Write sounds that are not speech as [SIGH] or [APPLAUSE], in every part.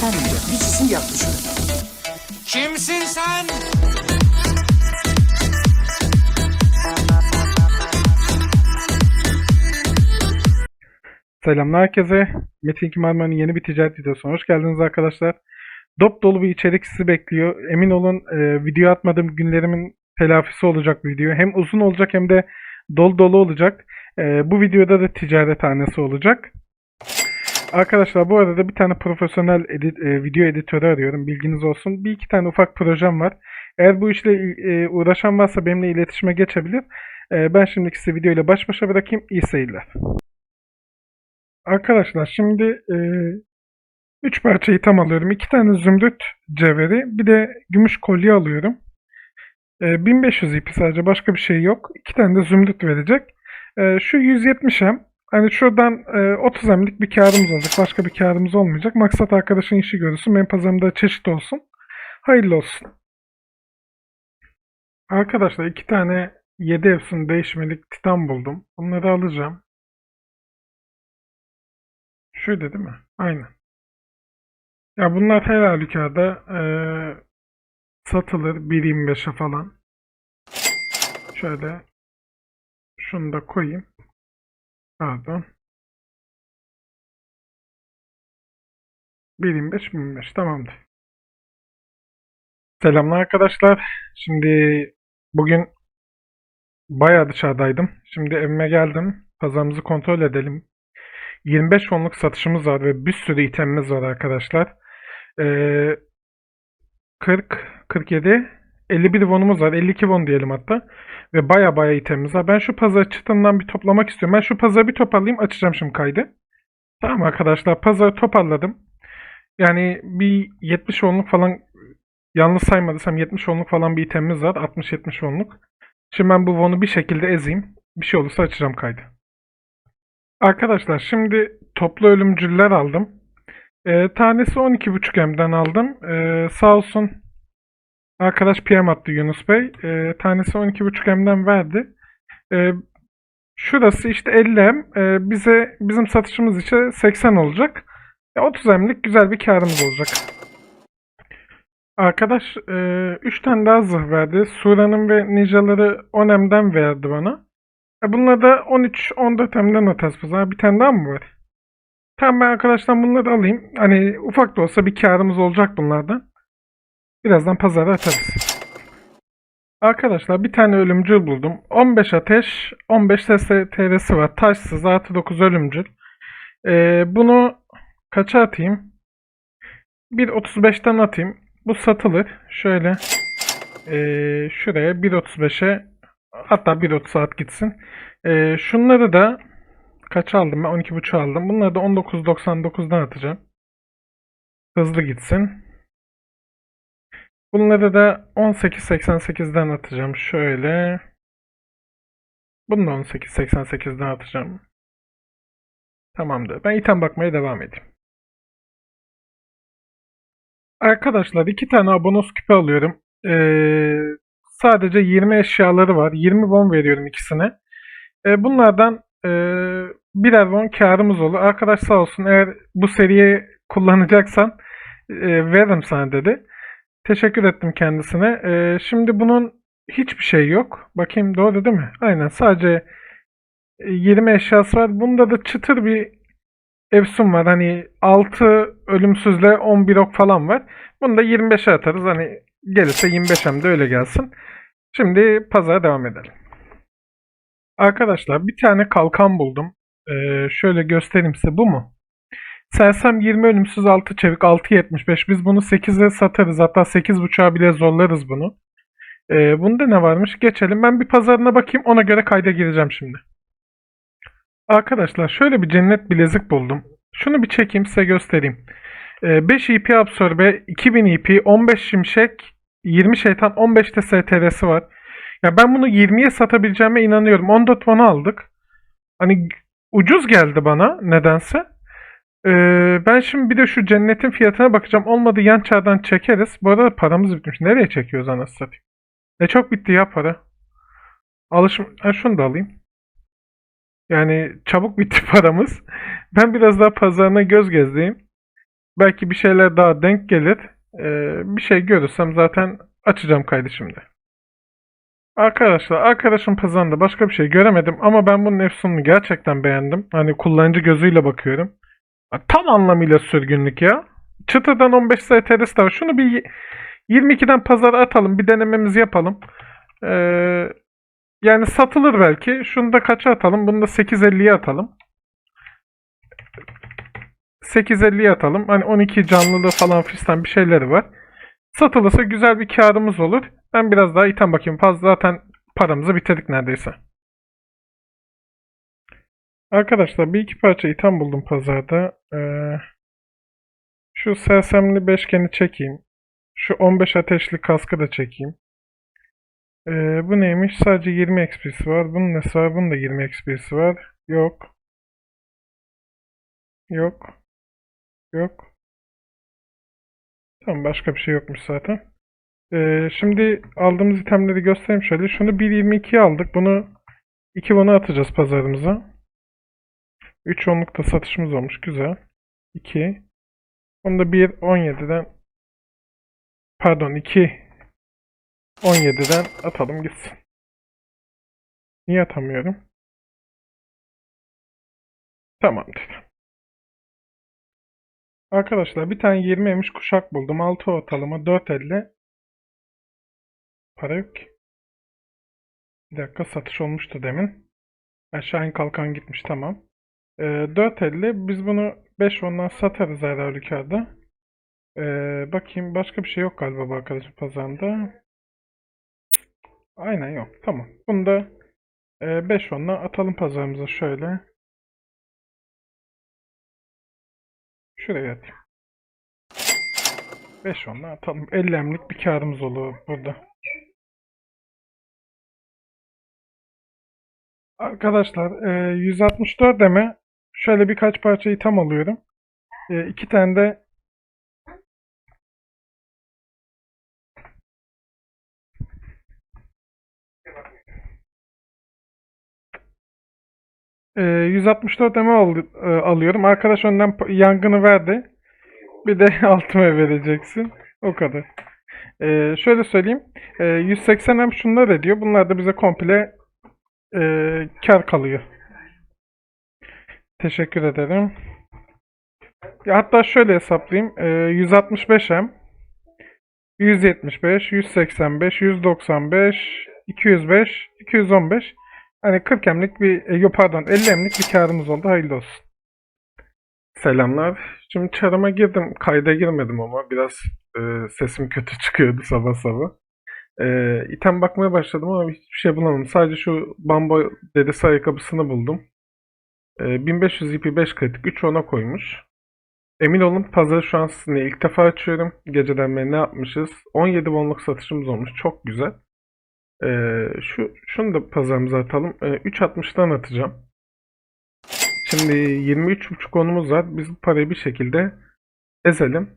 Efendim diyor. Bir cisim yaklaşıyor. Kimsin sen? Selamlar herkese. Metin Kimarman'ın yeni bir ticaret videosuna hoş geldiniz arkadaşlar. Dop dolu bir içerik sizi bekliyor. Emin olun e, video atmadığım günlerimin telafisi olacak bir video. Hem uzun olacak hem de dolu dolu olacak. E, bu videoda da ticaret hanesi olacak. Arkadaşlar bu arada bir tane profesyonel edit, e, video editörü arıyorum. Bilginiz olsun. Bir iki tane ufak projem var. Eğer bu işle e, uğraşan varsa benimle iletişime geçebilir. E, ben şimdiki size video ile baş başa bırakayım. İyi seyirler. Arkadaşlar şimdi e, üç parça item alıyorum. iki tane zümrüt cevheri, bir de gümüş kolye alıyorum. E, 1500 ip sadece başka bir şey yok. İki tane de zümrüt verecek. E, şu 170 hem. Hani şuradan e, 30 hemlik bir karımız olacak. Başka bir karımız olmayacak. Maksat arkadaşın işi görürsün. Benim pazarımda çeşit olsun. Hayırlı olsun. Arkadaşlar iki tane 7 efsun değişmelik titan buldum. Bunları alacağım. Şöyle değil mi? Aynen. Ya bunlar her halükarda eee, satılır 1.25'e falan. Şöyle şunu da koyayım. Pardon. 1.25 1.25 tamamdır. Selamlar arkadaşlar. Şimdi bugün bayağı dışarıdaydım. Şimdi evime geldim. Pazarımızı kontrol edelim. 25 fonluk satışımız var ve bir sürü itemimiz var arkadaşlar. Ee, 40, 47, 51 bonumuz var. 52 bon diyelim hatta. Ve baya baya itemimiz var. Ben şu pazar çıtından bir toplamak istiyorum. Ben şu pazarı bir toparlayayım. Açacağım şimdi kaydı. Tamam arkadaşlar. Pazarı toparladım. Yani bir 70 onluk falan yanlış saymadıysam 70 onluk falan bir itemimiz var. 60-70 onluk. Şimdi ben bu Von'u bir şekilde ezeyim. Bir şey olursa açacağım kaydı. Arkadaşlar şimdi toplu ölümcüller aldım. Ee, tanesi 12.5 M'den aldım. Ee, sağ olsun arkadaş PM attı Yunus Bey. Ee, tanesi 12.5 M'den verdi. Ee, şurası işte 50 M. Ee, bize bizim satışımız için 80 olacak. E, 30 M'lik güzel bir karımız olacak. Arkadaş 3 tane daha zırh verdi. Sura'nın ve Ninja'ları 10 M'den verdi bana. E bunlar da 13 14 M'den atarız pazara. Bir tane daha mı var? Tamam ben arkadaşlar bunları alayım. Hani ufak da olsa bir karımız olacak bunlardan. Birazdan pazara atarız. Arkadaşlar bir tane ölümcül buldum. 15 ateş, 15 TR'si var. Taşsız artı 9 ölümcül. Ee, bunu kaça atayım? 1.35'ten atayım. Bu satılır. Şöyle ee, şuraya 1.35'e hatta 1.30 saat gitsin. Ee, şunları da kaç aldım ben? 12.5 aldım. Bunları da 19.99'dan atacağım. Hızlı gitsin. Bunları da 18.88'den atacağım. Şöyle. Bunu da 18.88'den atacağım. Tamamdır. Ben item bakmaya devam edeyim. Arkadaşlar iki tane abonos küpe alıyorum. Ee, sadece 20 eşyaları var. 20 bon veriyorum ikisine. E, bunlardan e, birer bon karımız olur. Arkadaş sağ olsun eğer bu seriyi kullanacaksan e, veririm sana dedi. Teşekkür ettim kendisine. E, şimdi bunun hiçbir şey yok. Bakayım doğru değil mi? Aynen sadece 20 eşyası var. Bunda da çıtır bir Efsun var. Hani 6 ölümsüzle 11 ok falan var. Bunu da 25'e atarız. Hani gelirse 25'em de öyle gelsin. Şimdi pazara devam edelim. Arkadaşlar bir tane kalkan buldum. Ee, şöyle göstereyim size. Bu mu? Sersem 20 ölümsüz 6 çevik 6.75. Biz bunu 8'e satarız. Hatta 8.5'a bile zorlarız bunu. Ee, bunda ne varmış? Geçelim. Ben bir pazarına bakayım. Ona göre kayda gireceğim şimdi. Arkadaşlar şöyle bir cennet bilezik buldum. Şunu bir çekeyim size göstereyim. Ee, 5 EP absorbe, 2000 EP, 15 şimşek, 20 şeytan, 15 de STR'si var. Ya ben bunu 20'ye satabileceğime inanıyorum. 14 won aldık. Hani ucuz geldi bana nedense. Ee, ben şimdi bir de şu cennetin fiyatına bakacağım. Olmadı yan çağdan çekeriz. Bu arada paramız bitmiş. Nereye çekiyoruz anasını satayım? Ne çok bitti ya para. Alışım... Ha, şunu da alayım. Yani çabuk bitti [LAUGHS] paramız. Ben biraz daha pazarına göz gezdeyim. Belki bir şeyler daha denk gelir. Ee, bir şey görürsem zaten açacağım kaydı şimdi. Arkadaşlar arkadaşım pazarında başka bir şey göremedim ama ben bunun efsununu gerçekten beğendim. Hani kullanıcı gözüyle bakıyorum. Tam anlamıyla sürgünlük ya. Çıtadan 15 STR'si de var. Şunu bir 22'den pazara atalım. Bir denememizi yapalım. Ee, yani satılır belki. Şunu da kaça atalım? Bunu da 850'ye atalım. 850'ye atalım. Hani 12 canlılığı falan fistan bir şeyleri var. Satılırsa güzel bir karımız olur. Ben biraz daha item bakayım. Fazla zaten paramızı bitirdik neredeyse. Arkadaşlar bir iki parça item buldum pazarda. Ee, şu sersemli beşgeni çekeyim. Şu 15 ateşli kaskı da çekeyim. Ee, bu neymiş? Sadece 20 XP'si var. Bunun nesi var? Bunun da 20 XP'si var. Yok. Yok. Yok. Tamam başka bir şey yokmuş zaten. Ee, şimdi aldığımız itemleri göstereyim şöyle. Şunu 1.22'ye aldık. Bunu 2 bunu atacağız pazarımıza. 3 onlukta satışımız olmuş. Güzel. 2. Onu da 1.17'den pardon 2 17'den atalım gitsin. Niye atamıyorum? Tamamdır. Arkadaşlar bir tane 20 emiş kuşak buldum. 6 ortalama 4.50 para yok ki. Bir dakika satış olmuştu demin. Aşağı kalkan gitmiş tamam. Ee, 4.50 biz bunu 5 ondan satarız her halükarda. Ee, bakayım başka bir şey yok galiba bu arkadaşın pazarında. Aynen yok. Tamam. Bunu da 5 onla atalım pazarımıza şöyle. Şuraya atayım. 5 onla atalım. 50 emlik bir karımız olur burada. Arkadaşlar e, 164 deme şöyle birkaç parça item alıyorum. E, iki tane de e, 164 deme al, e, alıyorum. Arkadaş önden yangını verdi. Bir de [LAUGHS] altıma vereceksin. O kadar. E, şöyle söyleyeyim. E, 180 hem şunlar ediyor. Bunlar da bize komple e, kar kalıyor. Teşekkür ederim. Ya hatta şöyle hesaplayayım. E, 165 hem 175, 185, 195, 205, 215. Hani 40 emlik bir, e, yok pardon 50 emlik bir karımız oldu. Hayırlı olsun. Selamlar. Şimdi çarıma girdim. Kayda girmedim ama biraz e, sesim kötü [LAUGHS] çıkıyordu sabah sabah. E, item bakmaya başladım ama hiçbir şey bulamadım. Sadece şu bambo derisi ayakkabısını buldum. E, 1500 IP 5 kritik 3 ona koymuş. Emin olun pazarı şu an sizinle ilk defa açıyorum. Geceden beri ne yapmışız? 17 wonluk satışımız olmuş. Çok güzel. Ee, şu şunu da pazarımıza atalım. Ee, 3.60'dan atacağım. Şimdi 23.5 onumuz var. Biz bu parayı bir şekilde ezelim.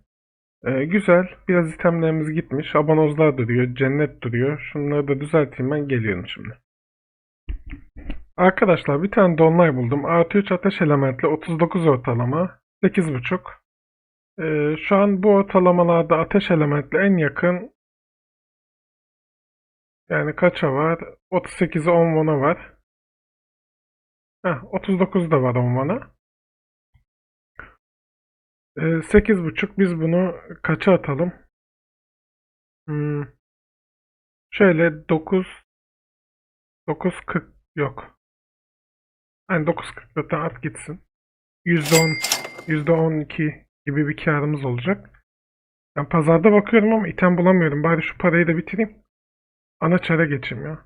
Ee, güzel. Biraz itemlerimiz gitmiş. Abanozlar duruyor. Cennet duruyor. Şunları da düzelteyim ben geliyorum şimdi. Arkadaşlar bir tane dolunay buldum. Artı 3 ateş elementli 39 ortalama. 8.5. Ee, şu an bu ortalamalarda ateş elementli en yakın yani kaça var? 38'e 10 won'a var. Heh, 39 da var 10 won'a. Ee, 8.5 biz bunu kaça atalım? Hmm, şöyle 9 9.40 yok. Yani 9.40'da at gitsin. %10 %12 gibi bir karımız olacak. Ben pazarda bakıyorum ama item bulamıyorum. Bari şu parayı da bitireyim. Ana çara geçeyim ya.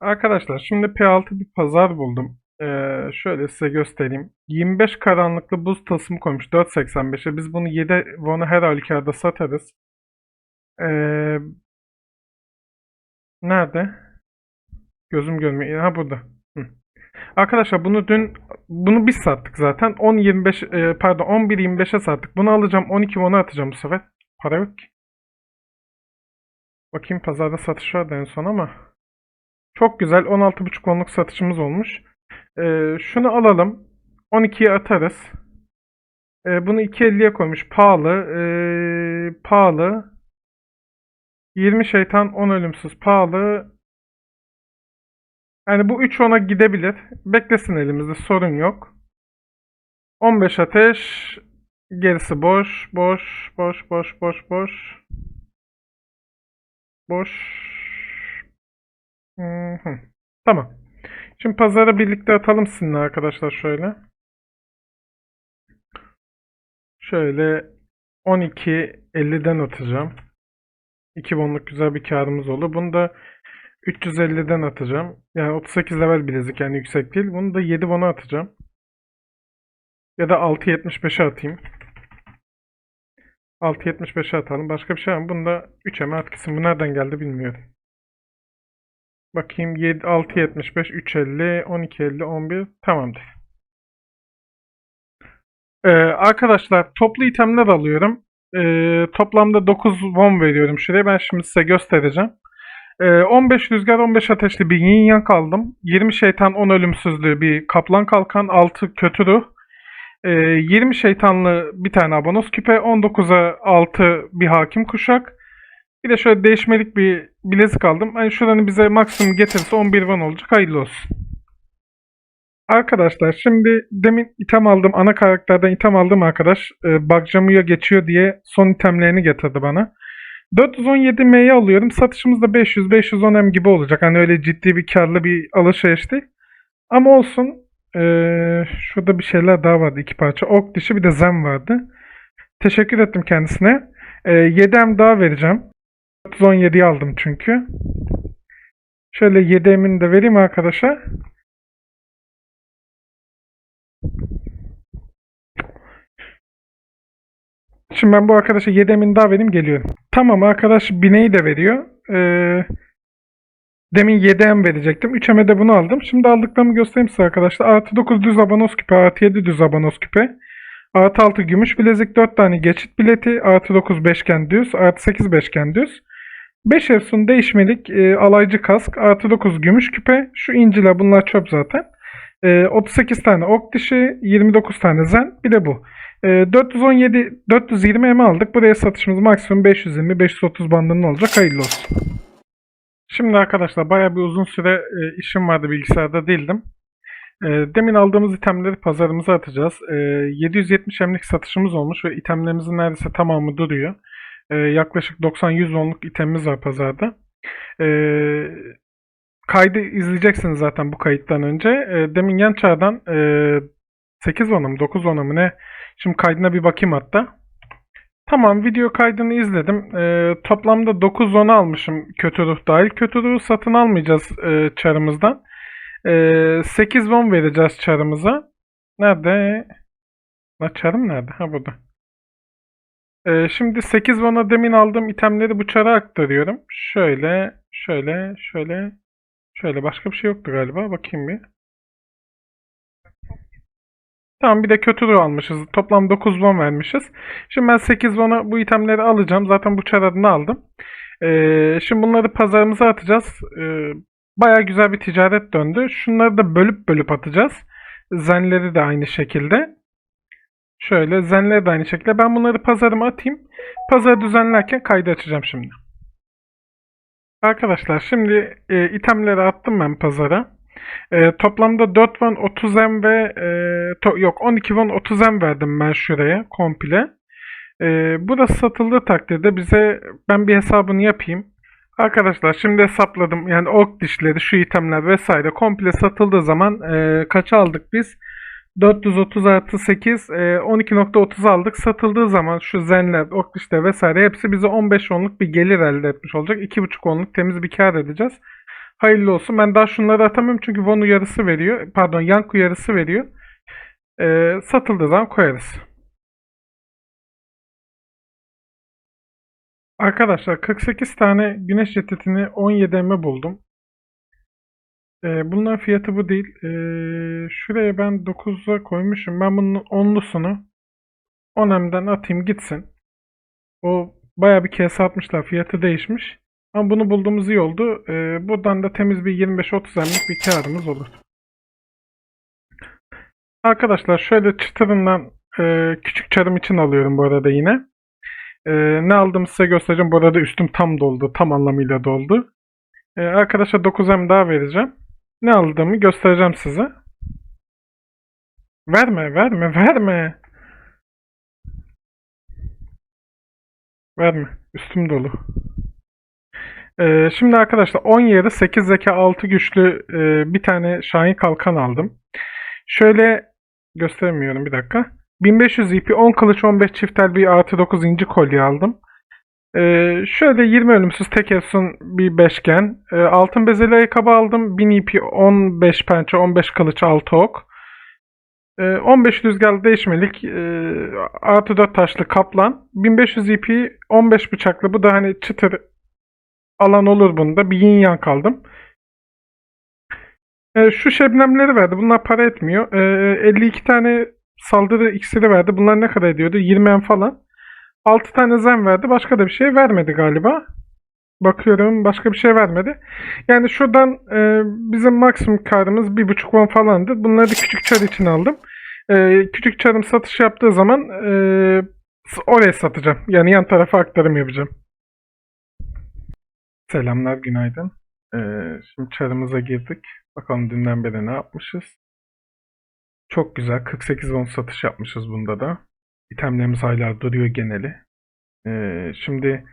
Arkadaşlar şimdi P6 bir pazar buldum. Ee, şöyle size göstereyim. 25 karanlıklı buz tasımı koymuş 4.85'e. Biz bunu 7 won'a her halükarda satarız. Ee, nerede? Gözüm görmüyor. Ha burada. Arkadaşlar bunu dün bunu biz sattık zaten. 10.25 e, pardon 11.25'e sattık. Bunu alacağım 12 won'a atacağım bu sefer. Para yok ki. Bakayım pazarda satış vardı en son ama. Çok güzel 16.5 onluk satışımız olmuş. Ee, şunu alalım. 12'ye atarız. E, bunu 2.50'ye koymuş. Pahalı. E, pahalı. 20 şeytan 10 ölümsüz. Pahalı. Yani bu 3 ona gidebilir. Beklesin elimizde sorun yok. 15 ateş. Gerisi boş. Boş. Boş. Boş. Boş. Boş. Boş. Hı hı. Tamam. Şimdi pazara birlikte atalım sizinle arkadaşlar şöyle. Şöyle 12.50'den atacağım. 2 wonluk güzel bir karımız oldu. Bunu da 350'den atacağım. Yani 38 level bilezik yani yüksek değil. Bunu da 7 won'a atacağım. Ya da 6.75'e atayım. 6.75'e atalım. Başka bir şey var mı? Bunu da 3'e mi at gitsin. Bu nereden geldi bilmiyorum. Bakayım 7, 6.75, 3.50, 12.50, 11. Tamamdır. Ee, arkadaşlar toplu itemler alıyorum. Ee, toplamda 9 won veriyorum şuraya. Ben şimdi size göstereceğim. Ee, 15 rüzgar, 15 ateşli bir yin yang aldım. 20 şeytan, 10 ölümsüzlüğü bir kaplan kalkan, 6 kötü ruh. Ee, 20 şeytanlı bir tane abonos küpe, 19'a 6 bir hakim kuşak. Bir de şöyle değişmelik bir bilezik aldım. Hani şuranın bize maksimum getirirse 11 won olacak. Hayırlı olsun. Arkadaşlar şimdi demin item aldım. Ana karakterden item aldım arkadaş. E, geçiyor diye son itemlerini getirdi bana. 417M'yi alıyorum. Satışımız da 500-510M gibi olacak. Hani öyle ciddi bir karlı bir alışveriş değil. Ama olsun. E, şurada bir şeyler daha vardı. iki parça. Ok dişi bir de Zen vardı. Teşekkür ettim kendisine. E, 7M daha vereceğim. 417'yi aldım çünkü. Şöyle 7M'ini de vereyim arkadaşa. Şimdi ben bu arkadaşa 7 emin daha vereyim geliyorum. Tamam arkadaş bineği de veriyor. Ee, demin 7 em verecektim. 3 eme de bunu aldım. Şimdi aldıklarımı göstereyim size arkadaşlar. Artı 9 düz abonos küpe. Artı 7 düz abonos küpe. Artı 6 gümüş bilezik 4 tane geçit bileti. Artı 9 beşgen düz. Artı 8 beşgen düz. 5 efsun değişmelik e, alaycı kask. Artı 9 gümüş küpe. Şu inciler bunlar çöp zaten. E, 38 tane ok dişi. 29 tane zen. Bir de bu. E, 417 420 M aldık. Buraya satışımız maksimum 520-530 bandının olacak. Hayırlı olsun. Şimdi arkadaşlar bayağı bir uzun süre e, işim vardı bilgisayarda değildim. E, demin aldığımız itemleri pazarımıza atacağız. E, 770 emlik satışımız olmuş ve itemlerimizin neredeyse tamamı duruyor. E, yaklaşık 90-100 onluk itemimiz var pazarda. E, kaydı izleyeceksiniz zaten bu kayıttan önce. E, demin yan çağdan e, 8 ona mı 9 ona mı ne? Şimdi kaydına bir bakayım hatta. Tamam video kaydını izledim. Ee, toplamda 9 zona almışım kötü ruh dahil. Kötü ruhu satın almayacağız e, çarımızdan. Ee, 8 won vereceğiz çarımıza. Nerede? La çarım nerede? Ha burada. Ee, şimdi 8 won'a demin aldığım itemleri bu çara aktarıyorum. Şöyle, şöyle, şöyle, şöyle. Başka bir şey yoktu galiba. Bakayım bir. Tamam bir de kötü ruh almışız. Toplam 9 won vermişiz. Şimdi ben 8 won'a bu itemleri alacağım. Zaten bu çar adını aldım. Ee, şimdi bunları pazarımıza atacağız. Ee, Baya güzel bir ticaret döndü. Şunları da bölüp bölüp atacağız. Zenleri de aynı şekilde. Şöyle zenleri de aynı şekilde. Ben bunları pazarıma atayım. Pazarı düzenlerken kaydı açacağım şimdi. Arkadaşlar şimdi e, itemleri attım ben pazara. E, toplamda 4 won 30 m ve e, to- yok 12 won 30 m verdim ben şuraya komple. E, burası satıldığı takdirde bize ben bir hesabını yapayım. Arkadaşlar şimdi hesapladım. Yani ok dişleri, şu itemler vesaire komple satıldığı zaman e, kaça aldık biz? 430 artı 8 e, 12.30 aldık. Satıldığı zaman şu zenler, ok dişleri vesaire hepsi bize 15 onluk bir gelir elde etmiş olacak. 2.5 onluk temiz bir kar edeceğiz. Hayırlı olsun. Ben daha şunları atamıyorum çünkü Von uyarısı veriyor. Pardon Yank uyarısı veriyor. E, satıldığı zaman koyarız. Arkadaşlar 48 tane güneş ceketini 17 M'e buldum. Ee, bunların fiyatı bu değil. Ee, şuraya ben 9'a koymuşum. Ben bunun 10'lusunu 10 M'den atayım gitsin. O bayağı bir kese atmışlar. Fiyatı değişmiş. Ama bunu bulduğumuz iyi oldu. Ee, buradan da temiz bir 25-30 M'lik bir karımız olur. Arkadaşlar şöyle çıtırından Ee, küçük çarım için alıyorum bu arada yine. Ee, ne aldığımı size göstereceğim. Bu arada üstüm tam doldu. Tam anlamıyla doldu. Ee, arkadaşa 9M daha vereceğim. Ne aldığımı göstereceğim size. Verme, verme, verme. Verme. Üstüm dolu. Ee, şimdi arkadaşlar 10 yarı 8 zeka 6 güçlü e, bir tane Şahin Kalkan aldım. Şöyle gösteremiyorum bir dakika. 1500 ip 10 kılıç 15 çiftel bir artı 9 inci kolye aldım. Ee, şöyle 20 ölümsüz tek bir beşgen. Ee, altın bezeli ayakkabı aldım. 1000 ip 15 pençe 15 kılıç 6 ok. Ee, 15 rüzgarlı değişmelik e, artı 4 taşlı kaplan. 1500 ipi 15 bıçaklı. Bu da hani çıtır alan olur bunda. Bir yin yang aldım. Ee, şu şebnemleri verdi. Bunlar para etmiyor. Ee, 52 tane saldırı iksiri verdi. Bunlar ne kadar ediyordu? 20 en falan. 6 tane zen verdi. Başka da bir şey vermedi galiba. Bakıyorum başka bir şey vermedi. Yani şuradan e, bizim maksimum karımız 1.5 won falandı. Bunları da küçük çar için aldım. E, küçük çarım satış yaptığı zaman e, oraya satacağım. Yani yan tarafa aktarım yapacağım. Selamlar, günaydın. E, şimdi çarımıza girdik. Bakalım dünden beri ne yapmışız. Çok güzel. 48 won satış yapmışız bunda da. İtemlerimiz hala duruyor geneli. E, şimdi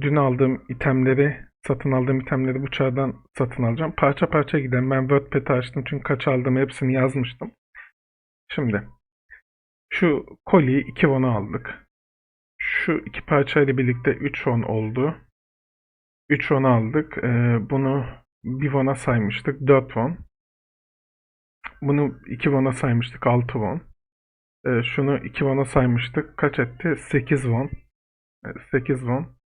dün aldığım itemleri, satın aldığım itemleri bu çardan satın alacağım. Parça parça gidelim. Ben WordPad'i açtım çünkü kaç aldığımı hepsini yazmıştım. Şimdi şu kolyeyi 2 won'a aldık. Şu iki parçayla birlikte 3 won oldu. 3 won aldık. Ee, bunu 1 won'a saymıştık. 4 won. Bunu 2 won'a saymıştık. 6 won. Ee, şunu 2 won'a saymıştık. Kaç etti? 8 won. Evet, 8 won.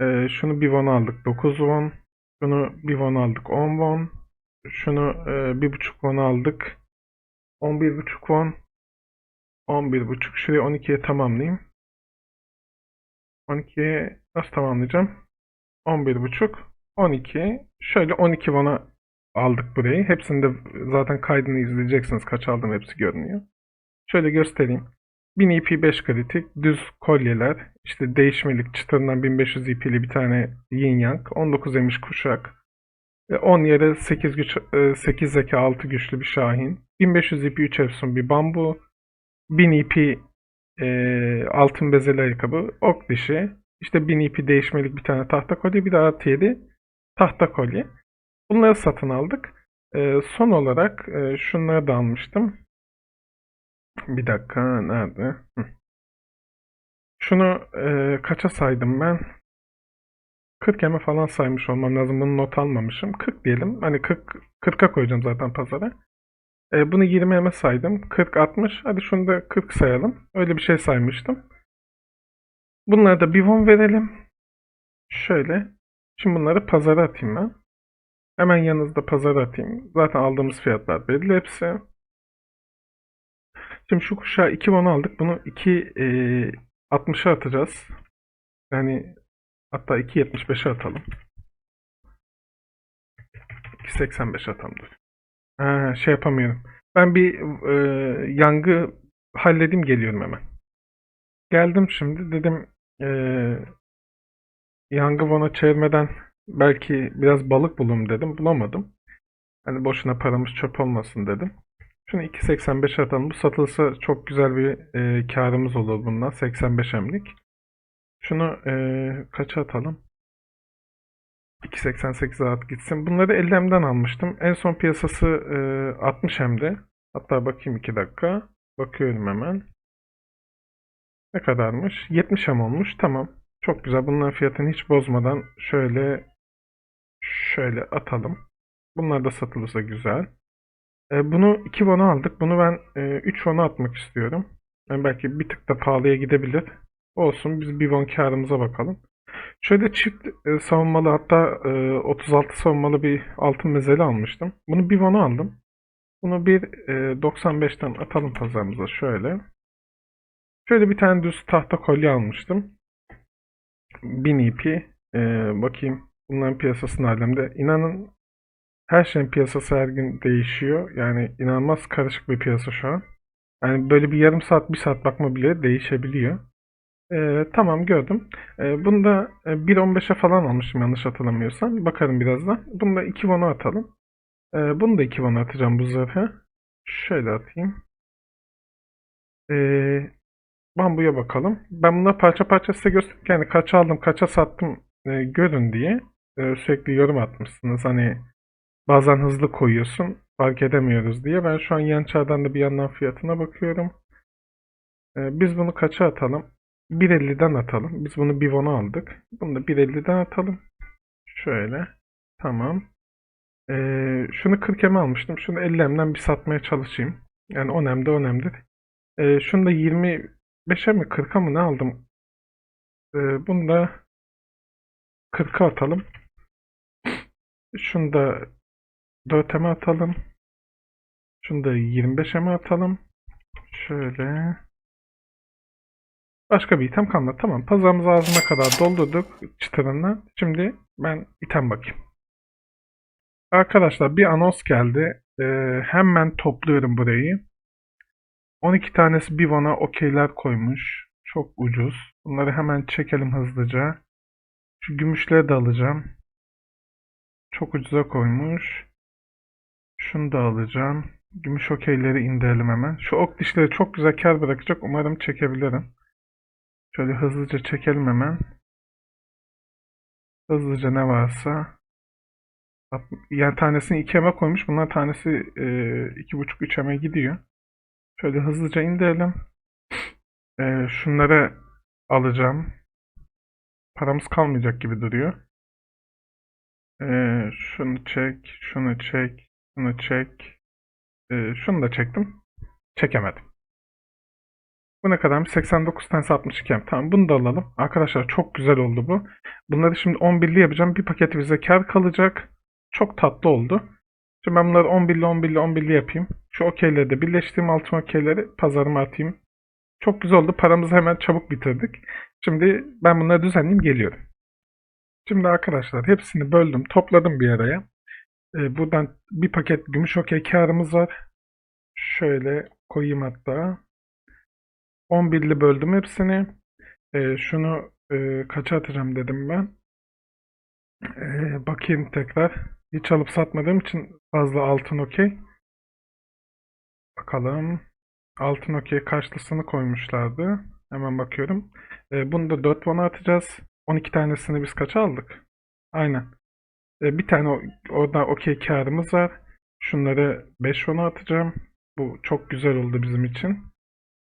Ee, şunu 1 won aldık 9 won. Şunu 1 won aldık 10 won. Şunu e, 1.5 won aldık 11.5 won. 11.5 şurayı 12'ye tamamlayayım. 12'ye nasıl tamamlayacağım? 11.5 12 şöyle 12 won'a aldık burayı. Hepsinde zaten kaydını izleyeceksiniz. Kaç aldım hepsi görünüyor. Şöyle göstereyim. 1000 EP 5 kritik, düz kolyeler, işte değişmelik çıtırından 1500 EP'li bir tane yin yang, 19 emiş kuşak, ve 10 yere 8 güç, e, 8 zeka 6 güçlü bir şahin, 1500 EP 3 efsun bir bambu, 1000 EP e, altın bezeli ayakkabı, ok dişi, işte 1000 EP değişmelik bir tane tahta kolye, bir de artı 7 tahta kolye. Bunları satın aldık. E, son olarak e, şunları da almıştım. Bir dakika nerede? Hı. Şunu e, kaça saydım ben? 40 eme falan saymış olmam lazım. Bunu not almamışım. 40 diyelim. Hani 40 40'a koyacağım zaten pazara. E, bunu 20 eme saydım. 40 60. Hadi şunu da 40 sayalım. Öyle bir şey saymıştım. Bunlara da bir won verelim. Şöyle. Şimdi bunları pazara atayım ben. Hemen yanınızda pazara atayım. Zaten aldığımız fiyatlar belli hepsi. Şimdi şu kuşağı 2 won aldık. Bunu 2 e, 60'a atacağız. Yani hatta 2.75'e atalım. 2.85 atalım. Ha, şey yapamıyorum. Ben bir e, yangı halledim geliyorum hemen. Geldim şimdi dedim e, yangı bana çevirmeden belki biraz balık bulurum dedim. Bulamadım. Hani boşuna paramız çöp olmasın dedim. Şunu 2.85 atalım. Bu satılsa çok güzel bir e, karımız olur bundan. 85 emlik. Şunu e, kaça atalım? 2.88 at gitsin. Bunları 50 M'den almıştım. En son piyasası e, 60 M'de. Hatta bakayım 2 dakika. Bakıyorum hemen. Ne kadarmış? 70 M olmuş. Tamam. Çok güzel. Bunların fiyatını hiç bozmadan şöyle şöyle atalım. Bunlar da satılırsa güzel. E, bunu 2 won'a aldık. Bunu ben e, 3 won'a atmak istiyorum. Yani belki bir tık da pahalıya gidebilir. Olsun biz 1 won karımıza bakalım. Şöyle çift e, savunmalı hatta e, 36 savunmalı bir altın mezeli almıştım. Bunu 1 won'a aldım. Bunu bir e, 95'ten atalım pazarımıza şöyle. Şöyle bir tane düz tahta kolye almıştım. 1000 EP. E, bakayım bunların piyasası nerede? İnanın her şeyin piyasası her gün değişiyor. Yani inanılmaz karışık bir piyasa şu an. Yani böyle bir yarım saat, bir saat bakma bile değişebiliyor. Ee, tamam gördüm. Ee, bunu da e, 1.15'e falan almışım yanlış hatırlamıyorsam. Bakarım birazdan. Bunu da 2 won'a atalım. Ee, bunu da 2 won'a atacağım bu zırhı. Şöyle atayım. Ee, bambuya bakalım. Ben bunları parça parça size göstereyim. Yani kaça aldım, kaça sattım e, görün diye. E, sürekli yorum atmışsınız. Hani bazen hızlı koyuyorsun, fark edemiyoruz diye. Ben şu an yan çağdan da bir yandan fiyatına bakıyorum. E, biz bunu kaça atalım? 1.50'den atalım. Biz bunu 1 won'a aldık. Bunu da 1.50'den atalım. Şöyle. Tamam. E, şunu 40 em almıştım. Şunu 50 emden bir satmaya çalışayım. Yani 10 em de 10 emdir. E, şunu da 25'e mi 40'a mı ne aldım? E, bunu da 40'a atalım. Şunu da 4'e atalım. Şunu da 25'e atalım. Şöyle. Başka bir item kalmadı. Tamam. Pazarımız ağzına kadar doldurduk çıtırından. Şimdi ben item bakayım. Arkadaşlar bir anons geldi. Ee, hemen topluyorum burayı. 12 tanesi bir vana okeyler koymuş. Çok ucuz. Bunları hemen çekelim hızlıca. Şu gümüşleri de alacağım. Çok ucuza koymuş. Şunu da alacağım. Gümüş okeyleri indirelim hemen. Şu ok dişleri çok güzel kar bırakacak. Umarım çekebilirim. Şöyle hızlıca çekelim hemen. Hızlıca ne varsa. Yani tanesini 2 eme koymuş. Bunlar tanesi 2,5-3 eme gidiyor. Şöyle hızlıca indirelim. E, şunları alacağım. Paramız kalmayacak gibi duruyor. Ee, şunu çek, şunu çek, şunu çek. Ee, şunu da çektim. Çekemedim. Bu ne kadarmış? 89 tane 62 em. Tamam bunu da alalım. Arkadaşlar çok güzel oldu bu. Bunları şimdi 11'li yapacağım. Bir paket bize kar kalacak. Çok tatlı oldu. Şimdi ben bunları 11'li 11'li 11'li yapayım. Şu okeyleri de birleştireyim. Altın okeyleri pazarıma atayım. Çok güzel oldu. Paramızı hemen çabuk bitirdik. Şimdi ben bunları düzenleyeyim geliyorum. Şimdi arkadaşlar hepsini böldüm, topladım bir araya. Ee, buradan bir paket gümüş okey karımız var. Şöyle koyayım hatta. 11'li böldüm hepsini. Ee, şunu e, kaça atacağım dedim ben. Ee, bakayım tekrar. Hiç alıp satmadığım için fazla altın okey. Bakalım. Altın okey karşılısını koymuşlardı. Hemen bakıyorum. Ee, bunu da 4 won'a atacağız. 12 tanesini biz kaça aldık? Aynen. Ee, bir tane orada okey karımız var. Şunları 5 won'a atacağım. Bu çok güzel oldu bizim için.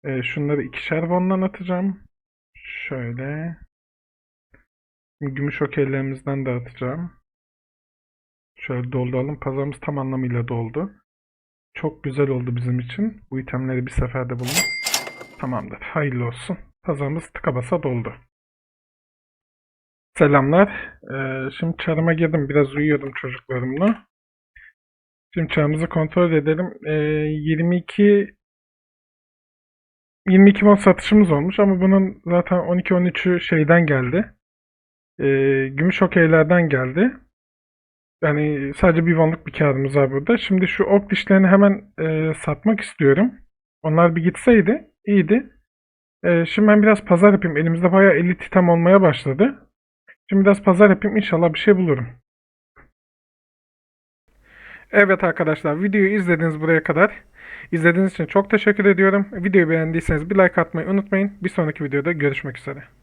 Ee, şunları ikişer won'dan atacağım. Şöyle. Gümüş okeylerimizden de atacağım. Şöyle dolduralım. Pazarımız tam anlamıyla doldu. Çok güzel oldu bizim için. Bu itemleri bir seferde bulmak. Tamamdır. Hayırlı olsun. Pazarımız tıka basa doldu. Selamlar. Ee, şimdi çarıma girdim. Biraz uyuyordum çocuklarımla. Şimdi çarımızı kontrol edelim. Ee, 22 22 won satışımız olmuş ama bunun zaten 12-13'ü şeyden geldi. Ee, gümüş okeylerden geldi. Yani sadece bir wonluk bir karımız var burada. Şimdi şu ok dişlerini hemen e, satmak istiyorum. Onlar bir gitseydi iyiydi. Ee, şimdi ben biraz pazar yapayım. Elimizde bayağı elit item olmaya başladı. Şimdi biraz pazar yapayım. İnşallah bir şey bulurum. Evet arkadaşlar videoyu izlediniz buraya kadar. İzlediğiniz için çok teşekkür ediyorum. Videoyu beğendiyseniz bir like atmayı unutmayın. Bir sonraki videoda görüşmek üzere.